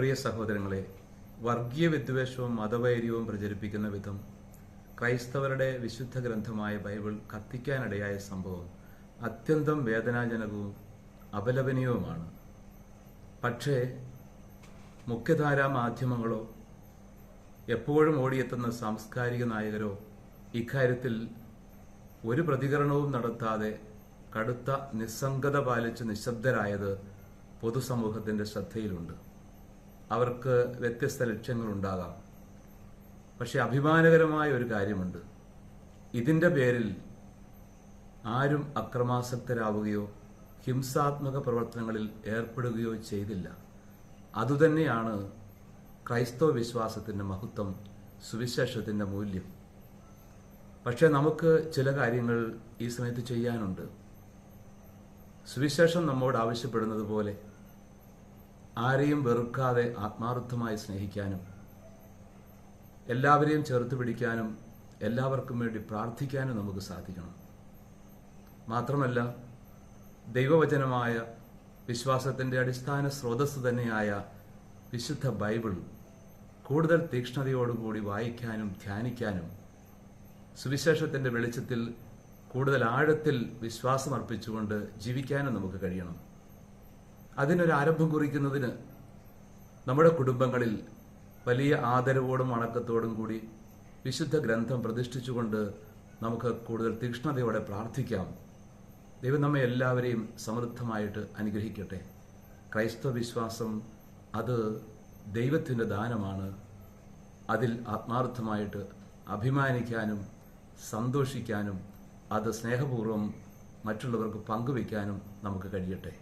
പ്രിയ സഹോദരങ്ങളെ വർഗീയ വിദ്വേഷവും മതവൈര്യവും പ്രചരിപ്പിക്കുന്ന വിധം ക്രൈസ്തവരുടെ വിശുദ്ധ ഗ്രന്ഥമായ ബൈബിൾ കത്തിക്കാനിടയായ സംഭവം അത്യന്തം വേദനാജനകവും അപലപനീയവുമാണ്. പക്ഷേ മുഖ്യധാരാ മാധ്യമങ്ങളോ എപ്പോഴും ഓടിയെത്തുന്ന സാംസ്കാരിക നായകരോ ഇക്കാര്യത്തിൽ ഒരു പ്രതികരണവും നടത്താതെ കടുത്ത നിസ്സംഗത പാലിച്ച് നിശബ്ദരായത് പൊതുസമൂഹത്തിന്റെ ശ്രദ്ധയിലുണ്ട്. അവർക്ക് വ്യത്യസ്ത ലക്ഷ്യങ്ങളുണ്ടാകാം. പക്ഷെ അഭിമാനകരമായ ഒരു കാര്യമുണ്ട്. ഇതിന്റെ പേരിൽ ആരും അക്രമാസക്തരാവുകയോ ഹിംസാത്മക പ്രവർത്തനങ്ങളിൽ ഏർപ്പെടുകയോ ചെയ്തില്ല. അതുതന്നെയാണ് ക്രൈസ്തവ വിശ്വാസത്തിന്റെ മഹത്വം സുവിശേഷത്തിന്റെ മൂല്യം. പക്ഷെ നമുക്ക് ചില കാര്യങ്ങൾ ഈ സമയത്ത് ചെയ്യാനുണ്ട്. സുവിശേഷം നമ്മോട് ആവശ്യപ്പെടുന്നത് പോലെ ആരെയും വെറുക്കാതെ ആത്മാർത്ഥമായി സ്നേഹിക്കാനും എല്ലാവരെയും ചേർത്ത് പിടിക്കാനും എല്ലാവർക്കും വേണ്ടി പ്രാർത്ഥിക്കാനും നമുക്ക് സാധിക്കണം. മാത്രമല്ല ദൈവവചനമായ വിശ്വാസത്തിന്റെ അടിസ്ഥാന സ്രോതസ് തന്നെയായ വിശുദ്ധ ബൈബിൾ കൂടുതൽ തീക്ഷ്ണതയോടുകൂടി വായിക്കാനും ധ്യാനിക്കാനും സുവിശേഷത്തിന്റെ വെളിച്ചത്തിൽ കൂടുതൽ ആഴത്തിൽ വിശ്വാസമർപ്പിച്ചുകൊണ്ട് ജീവിക്കാനും നമുക്ക് കഴിയണം. അതിനൊരു ആരംഭം കുറിക്കുന്നതിന് നമ്മുടെ കുടുംബങ്ങളിൽ വലിയ ആദരവോടും അണക്കത്തോടും കൂടി വിശുദ്ധ ഗ്രന്ഥം പ്രതിഷ്ഠിച്ചുകൊണ്ട് നമുക്ക് കൂടുതൽ തീക്ഷ്ണതയോടെ പ്രാർത്ഥിക്കാം. ദൈവം നമ്മെ എല്ലാവരെയും സമൃദ്ധമായിട്ട് അനുഗ്രഹിക്കട്ടെ. ക്രൈസ്തവ വിശ്വാസം അത് ദൈവത്തിന്റെ ദാനമാണ്. അതിൽ ആത്മാർത്ഥമായിട്ട് അഭിമാനിക്കാനും സന്തോഷിക്കാനും അത് സ്നേഹപൂർവം മറ്റുള്ളവർക്ക് പങ്കുവയ്ക്കാനും നമുക്ക് കഴിയട്ടെ.